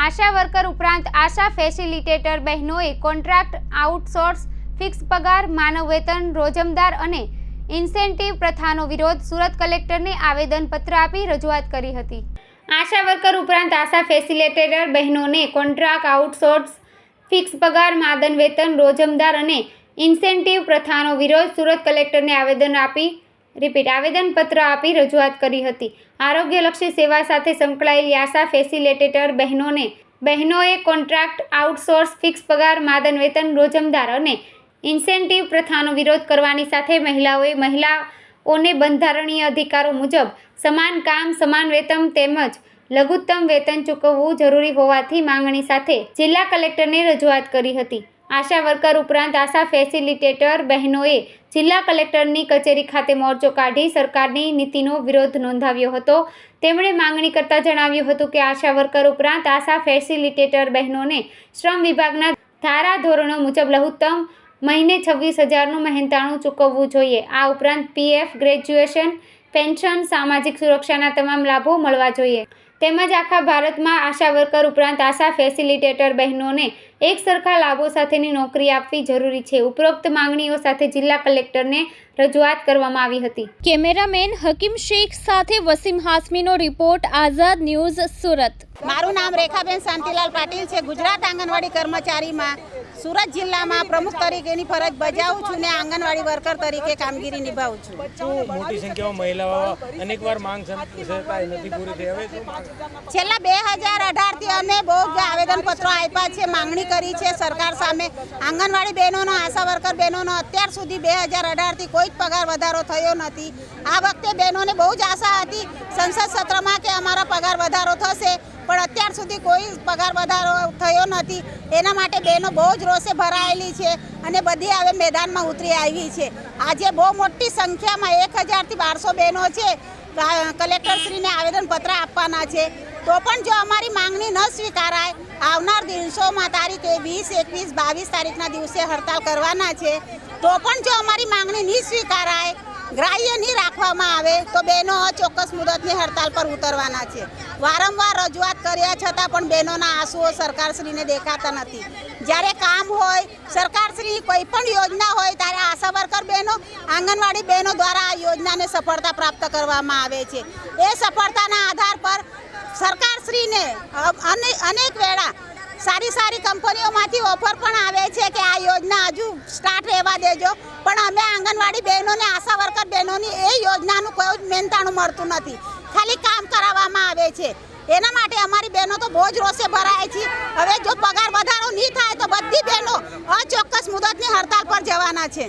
આશા worker ઉપરાંત આશા facilitator બહેનોએ contract outsource, fix પગાર, માનવ વેતન, રોજમદાર અને ઇન્સેન્ટિવ પ્રથાનો વિરોધ સુરત કલેક્ટરને આવેદનપત્ર આપી રજૂઆત કરી હતી. આશા વર્કર ઉપરાંત આશા ફેસિલિટેટર બહેનોને કોન્ટ્રાક્ટ આઉટસોર્સ, ફિક્સ પગાર માદન વેતન, રોજમદાર અને ઇન્સેન્ટિવ પ્રથાનો વિરોધ સુરત કલેક્ટરને આવેદન આપી રિપીટ આવેદનપત્ર આપી રજૂઆત કરી હતી. આરોગ્યલક્ષી સેવા સાથે સંકળાયેલી આશા ફેસિલિટેટર બહેનોને, બહેનોએ કોન્ટ્રાક્ટ આઉટસોર્સ ફિક્સ પગાર, માદન વેતન, રોજમદાર અને ઇન્સેન્ટિવ પ્રથાનો વિરોધ કરવાની સાથે મહિલાઓએ મહિલાઓને બંધારણીય અધિકારો મુજબ સમાન કામ, સમાન વેતન તેમજ લઘુત્તમ વેતન ચૂકવવું જરૂરી હોવાથી માંગણી સાથે જિલ્લા કલેક્ટરને રજૂઆત કરી હતી. આશા વર્કર ઉપરાંત આશા ફેસિલિટેટર બહેનોએ જિલ્લા કલેક્ટરની કચેરી ખાતે મોરચો કાઢી સરકારની નીતિનો વિરોધ નોંધાવ્યો હતો. તેમણે માંગણી કરતા જણાવ્યું હતું કે આશા વર્કર ઉપરાંત આશા ફેસિલિટેટર બહેનોને શ્રમ વિભાગના ધારા ધોરણો મુજબ લઘુત્તમ મહિને છવ્વીસ હજારનું મહેનતાણું ચૂકવવું જોઈએ. આ ઉપરાંત પીએફ, ગ્રેજ્યુએશન, પેન્શન, સામાજિક સુરક્ષાના તમામ લાભો મળવા જોઈએ. તેમજ આખા ભારતમાં આશા વર્કર ઉપરાંત આશા ફેસિલિટેટર બહેનોને એક સરખા લાભો સાથેની નોકરી આપવી જરૂરી છે. ઉપરોક્ત માંગણીઓ સાથે જિલ્લા કલેક્ટરને રજૂઆત કરવામાં આવી હતી. કેમેરામેન હકીમ શેખ સાથે વસીમ હાસમીનો રિપોર્ટ, આઝાદ ન્યૂઝ સુરત. મારું નામ રેખાબેન શાંતિલાલ પાટીલ છે. ગુજરાત આંગણવાડી કર્મચારીમાં સુરત જિલ્લામાં પ્રમુખ તરીકેની ફરજ બજાવું છું ને આંગણવાડી વર્કર તરીકે કામગીરી નિભાવું છું. શું મોટી સંખ્યામાં મહિલાઓ અનેકવાર માંગ નથી પૂરી થઈ? હવે છેલ્લા બે હજાર અઢારથી અમે બહુ આવેદનપત્રો આપ્યા છે માંગણી કરી છે સરકાર સામે. આંગણવાડી બહેનોનો આશા વર્કર બહેનોનો અત્યાર સુધી બે હજાર અઢારથી કોઈ જ પગાર વધારો થયો નથી. આ વખતે બહેનોને બહુ જ આશા હતી સંસદ સત્રમાં કે અમારા પગાર વધારો થશે. પણ અત્યાર સુધી કોઈ પગાર વધારો થયો નથી. એના માટે બહેનો બહુ જ રોષે ભરાયેલી છે અને બધી હવે મેદાનમાં ઉતરી આવી છે. આજે બહુ મોટી સંખ્યામાં એક હજારથી બારસો બહેનો છે. કલેક્ટરશ્રીને આવેદનપત્ર આપવાના છે. તો પણ જો અમારી માંગણી ન સ્વીકારાય, આવનાર દિવસોમાં તારીખે વીસ, એકવીસ, બાવીસ તારીખના દિવસે હડતાલ કરવાના છે, તો પણ જો અમારી માંગણી નહીં સ્વીકારાય, ગ્રાહ્ય નહીં રાખવામાં આવે, તો બહેનો ચોક્કસ મુદતની હડતાલ પર ઉતરવાના છે. વારંવાર રજૂઆત કર્યા છતાં પણ બહેનોના આંસુઓ સરકારશ્રીને દેખાતા નથી. જ્યારે કામ હોય, સરકારશ્રી કોઈ પણ યોજના હોય, ત્યારે આશા વર્કર બહેનો, આંગણવાડી બહેનો દ્વારા આ યોજનાને સફળતા પ્રાપ્ત કરવામાં આવે છે. એ સફળતાના આધાર પર સરકારશ્રીને અનેક વેળા સારી સારી કંપનીઓમાંથી ઓફર પણ આવે છે કે આ યોજના હજુ સ્ટાર્ટ રહેવા દેજો. પણ અમે આંગણવાડી બહેનોને, આશા વર્કર બહેનોની એ યોજનાનું કોઈ જ મહેનતાણું મળતું નથી. ખાલી કામ કરાવવામાં આવે છે. એના માટે અમારી બહેનો તો બહુ જ રોષે ભરાય છે. હવે જો પગાર વધારો નહીં થાય તો બધી બહેનો અચોક્કસ મુદતની હડતાલ પર જવાના છે.